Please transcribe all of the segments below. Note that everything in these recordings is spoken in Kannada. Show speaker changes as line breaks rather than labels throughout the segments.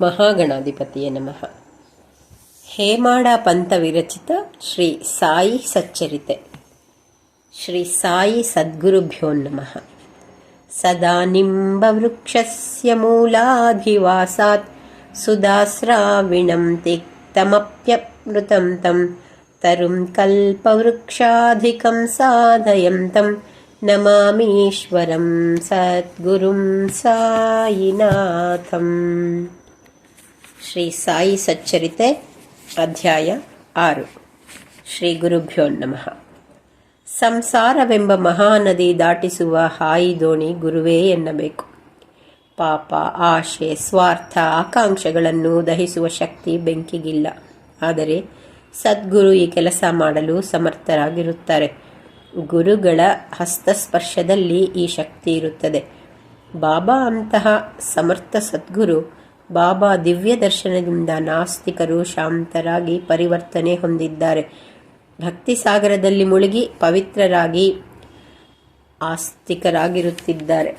మహాగణాధిపతియ నమ. హేమాడా పంత విరచిత శ్రీ సాయి సచ్చరితే. శ్రీ సాయి సద్గురుభ్యో నమ. సదా నింబవృక్షస్య మూలాధివాసాత్ సుధాస్రావిణం తిక్తమప్యమృతం తం తరుం కల్పవృక్షాధికం సాధయంతం నమామీశ్వరం సద్గురుం సాయినాథం. ಶ್ರೀ ಸಾಯಿ ಸಚ್ಚರಿತೆ, ಅಧ್ಯಾಯ ಆರು. ಶ್ರೀ ಗುರುಭ್ಯೋ ನಮಃ. ಸಂಸಾರವೆಂಬ ಮಹಾನದಿ ದಾಟಿಸುವ ಹಾಯಿ ದೋಣಿ ಗುರುವೇ ಎನ್ನಬೇಕು. ಪಾಪ, ಆಶೆ, ಸ್ವಾರ್ಥ, ಆಕಾಂಕ್ಷೆಗಳನ್ನು ದಹಿಸುವ ಶಕ್ತಿ ಬೆಂಕಿಗಿಲ್ಲ. ಆದರೆ ಸದ್ಗುರು ಈ ಕೆಲಸ ಮಾಡಲು ಸಮರ್ಥರಾಗಿರುತ್ತಾರೆ. ಗುರುಗಳ ಹಸ್ತಸ್ಪರ್ಶದಲ್ಲಿ ಈ ಶಕ್ತಿ ಇರುತ್ತದೆ. ಬಾಬಾ ಅಂತಹ ಸಮರ್ಥ ಸದ್ಗುರು ಬಾಬಾ ದಿವ್ಯ ದರ್ಶನದಿಂದ ನಾಸ್ತಿಕರು ಶಾಂತರಾಗಿ ಪರಿವರ್ತನೆ ಹೊಂದಿದ್ದಾರೆ. ಭಕ್ತಿ ಸಾಗರದಲ್ಲಿ ಮುಳುಗಿ ಪವಿತ್ರರಾಗಿ ಆಸ್ತಿಕರಾಗಿರುತ್ತಿದ್ದಾರೆ.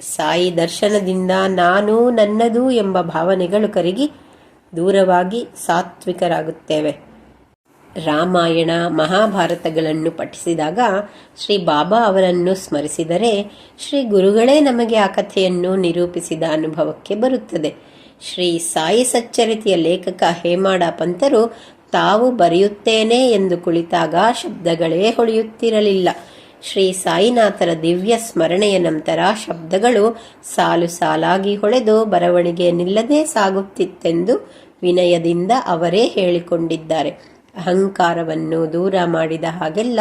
ಸಾಯಿ ದರ್ಶನದಿಂದ ನಾನು ನನ್ನದು ಎಂಬ ಭಾವನೆಗಳು ಕರಗಿ ದೂರವಾಗಿ ಸಾತ್ವಿಕರಾಗುತ್ತೇವೆ. ರಾಮಾಯಣ, ಮಹಾಭಾರತಗಳನ್ನು ಪಠಿಸಿದಾಗ ಶ್ರೀ ಬಾಬಾ ಅವರನ್ನು ಸ್ಮರಿಸಿದರೆ ಶ್ರೀ ಗುರುಗಳೇ ನಮಗೆ ಆ ಕಥೆಯನ್ನು ನಿರೂಪಿಸಿದ ಅನುಭವಕ್ಕೆ ಬರುತ್ತದೆ. ಶ್ರೀ ಸಾಯಿ ಸಚ್ಚರಿತೆಯ ಲೇಖಕ ಹೇಮಾಡ ಪಂತರು, ತಾವು ಬರೆಯುತ್ತೇನೆ ಎಂದು ಕುಳಿತಾಗ ಶಬ್ದಗಳೇ ಹೊಳೆಯುತ್ತಿರಲಿಲ್ಲ. ಶ್ರೀ ಸಾಯಿನಾಥರ ದಿವ್ಯ ಸ್ಮರಣೆಯ ನಂತರ ಶಬ್ದಗಳು ಸಾಲು ಸಾಲಾಗಿ ಹೊಳೆದು ಬರವಣಿಗೆ ನಿಲ್ಲದೆ ಸಾಗುತ್ತಿತ್ತೆಂದು ವಿನಯದಿಂದ ಅವರೇ ಹೇಳಿಕೊಂಡಿದ್ದಾರೆ. ಅಹಂಕಾರವನ್ನು ದೂರ ಮಾಡಿದ ಹಾಗೆಲ್ಲ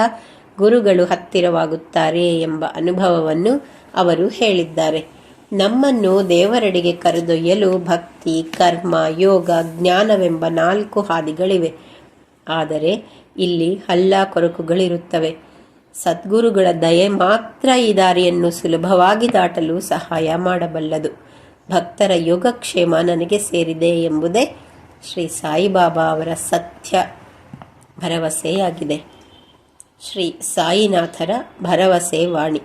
ಗುರುಗಳು ಹತ್ತಿರವಾಗುತ್ತಾರೆ ಎಂಬ ಅನುಭವವನ್ನು ಅವರು ಹೇಳಿದ್ದಾರೆ. ನಮ್ಮನ್ನು ದೇವರೆಡೆಗೆ ಕರೆದೊಯ್ಯಲು ಭಕ್ತಿ, ಕರ್ಮ, ಯೋಗ, ಜ್ಞಾನವೆಂಬ ನಾಲ್ಕು ಹಾದಿಗಳಿವೆ. ಆದರೆ ಇಲ್ಲಿ ಹಲ್ಲ ಕೊರಕುಗಳಿರುತ್ತವೆ. ಸದ್ಗುರುಗಳ ದಯೆ ಮಾತ್ರ ಈ ದಾರಿಯನ್ನು ಸುಲಭವಾಗಿ ದಾಟಲು ಸಹಾಯ ಮಾಡಬಲ್ಲದು. ಭಕ್ತರ ಯೋಗಕ್ಷೇಮ ನನಗೆ ಸೇರಿದೆ ಎಂಬುದೇ ಶ್ರೀ ಸಾಯಿಬಾಬಾ ಅವರ ಸತ್ಯ ಭರವಸೆಯಾಗಿದೆ. ಶ್ರೀ ಸಾಯಿನಾಥರ ಭರವಸೆ ವಾಣಿ.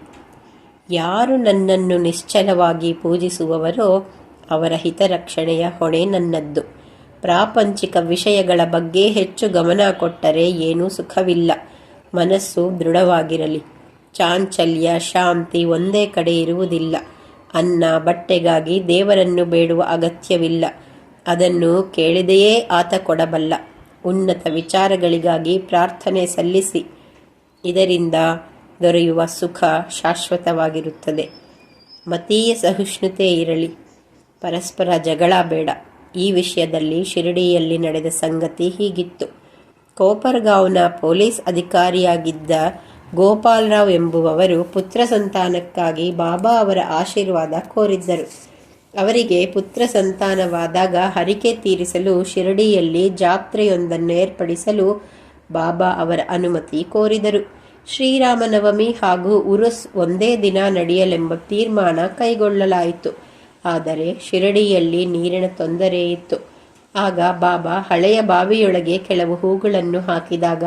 ಯಾರು ನನ್ನನ್ನು ನಿಶ್ಚಲವಾಗಿ ಪೂಜಿಸುವವರೋ ಅವರ ಹಿತರಕ್ಷಣೆಯ ಹೊಣೆ ನನ್ನದ್ದು. ಪ್ರಾಪಂಚಿಕ ವಿಷಯಗಳ ಬಗ್ಗೆ ಹೆಚ್ಚು ಗಮನ ಕೊಟ್ಟರೆ ಏನೂ ಸುಖವಿಲ್ಲ. ಮನಸ್ಸು ದೃಢವಾಗಿರಲಿ. ಚಾಂಚಲ್ಯ, ಶಾಂತಿ ಒಂದೇ ಕಡೆ ಇರುವುದಿಲ್ಲ. ಅನ್ನ, ಬಟ್ಟೆಗಾಗಿ ದೇವರನ್ನು ಬೇಡುವ ಅಗತ್ಯವಿಲ್ಲ. ಅದನ್ನು ಕೇಳಿದೆಯೇ ಆತ ಕೊಡಬಲ್ಲ. ಉನ್ನತ ವಿಚಾರಗಳಿಗಾಗಿ ಪ್ರಾರ್ಥನೆ ಸಲ್ಲಿಸಿ. ಇದರಿಂದ ದೊರೆಯುವ ಸುಖ ಶಾಶ್ವತವಾಗಿರುತ್ತದೆ. ಮತೀಯ ಸಹಿಷ್ಣುತೆ ಇರಲಿ. ಪರಸ್ಪರ ಜಗಳ ಬೇಡ. ಈ ವಿಷಯದಲ್ಲಿ ಶಿರಡಿಯಲ್ಲಿ ನಡೆದ ಸಂಗತಿ ಹೀಗಿತ್ತು. ಕೋಪರ್ಗಾವ್ನ ಪೊಲೀಸ್ ಅಧಿಕಾರಿಯಾಗಿದ್ದ ಗೋಪಾಲರಾವ್ ಎಂಬುವವರು ಪುತ್ರ ಸಂತಾನಕ್ಕಾಗಿ ಬಾಬಾ ಅವರ ಆಶೀರ್ವಾದ ಕೋರಿದ್ದರು. ಅವರಿಗೆ ಪುತ್ರ ಸಂತಾನವಾದಾಗ ಹರಿಕೆ ತೀರಿಸಲು ಶಿರಡಿಯಲ್ಲಿ ಜಾತ್ರೆಯೊಂದನ್ನು ಏರ್ಪಡಿಸಲು ಬಾಬಾ ಅವರ ಅನುಮತಿ ಕೋರಿದರು. ಶ್ರೀರಾಮನವಮಿ ಹಾಗೂ ಉರುಸ್ ಒಂದೇ ದಿನ ನಡೆಯಲೆಂಬ ತೀರ್ಮಾನ ಕೈಗೊಳ್ಳಲಾಯಿತು. ಆದರೆ ಶಿರಡಿಯಲ್ಲಿ ನೀರಿನ ತೊಂದರೆ ಇತ್ತು. ಆಗ ಬಾಬಾ ಹಳೆಯ ಬಾವಿಯೊಳಗೆ ಕೆಲವು ಹೂಗಳನ್ನು ಹಾಕಿದಾಗ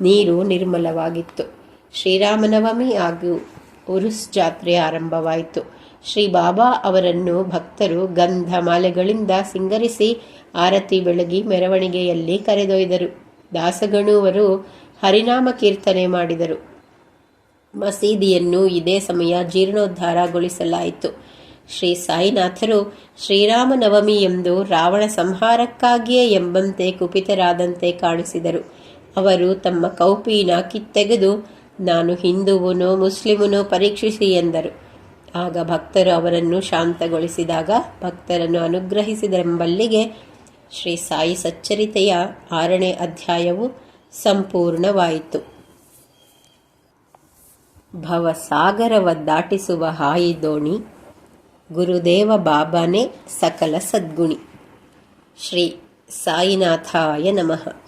ನೀರು ನಿರ್ಮಲವಾಗಿತ್ತು. ಶ್ರೀರಾಮನವಮಿ ಹಾಗೂ ಉರುಸ್ ಜಾತ್ರೆ ಆರಂಭವಾಯಿತು. ಶ್ರೀ ಬಾಬಾ ಅವರನ್ನು ಭಕ್ತರು ಗಂಧ ಮಾಲೆಗಳಿಂದ ಸಿಂಗರಿಸಿ, ಆರತಿ ಬೆಳಗಿ, ಮೆರವಣಿಗೆಯಲ್ಲಿ ಕರೆದೊಯ್ದರು. ದಾಸಗಣುವರು ಹರಿನಾಮ ಕೀರ್ತನೆ ಮಾಡಿದರು. ಮಸೀದಿಯನ್ನು ಇದೇ ಸಮಯ ಜೀರ್ಣೋದ್ಧಾರಗೊಳಿಸಲಾಯಿತು. ಶ್ರೀ ಸಾಯಿನಾಥರು ಶ್ರೀರಾಮನವಮಿ ಎಂದು ರಾವಣ ಸಂಹಾರಕ್ಕಾಗಿಯೇ ಎಂಬಂತೆ ಕುಪಿತರಾದಂತೆ ಕಾಣಿಸಿದರು. ಅವರು ತಮ್ಮ ಕೌಪೀನ ಕಿತ್ತೆಗೆದು, ನಾನು ಹಿಂದುವನೋ ಮುಸ್ಲಿಮನೋ ಪರೀಕ್ಷಿಸಿ ಎಂದರು. ಆಗ ಭಕ್ತರು ಅವರನ್ನು ಶಾಂತಗೊಳಿಸಿದಾಗ ಭಕ್ತರನ್ನು ಅನುಗ್ರಹಿಸಿದರೆಂಬಲ್ಲಿಗೆ ಶ್ರೀ ಸಾಯಿ ಸಚ್ಚರಿತೆಯ ಆರನೇ ಅಧ್ಯಾಯವು ಸಂಪೂರ್ಣವಾಯಿತು. ಭವಸಾಗರವ ದಾಟಿಸುವ ಹಾಯಿದೋಣಿ ಗುರುದೇವ ಬಾಬಾನೇ ಸಕಲ ಸದ್ಗುಣಿ. ಶ್ರೀ ಸಾಯಿನಾಥಾಯ ನಮಃ.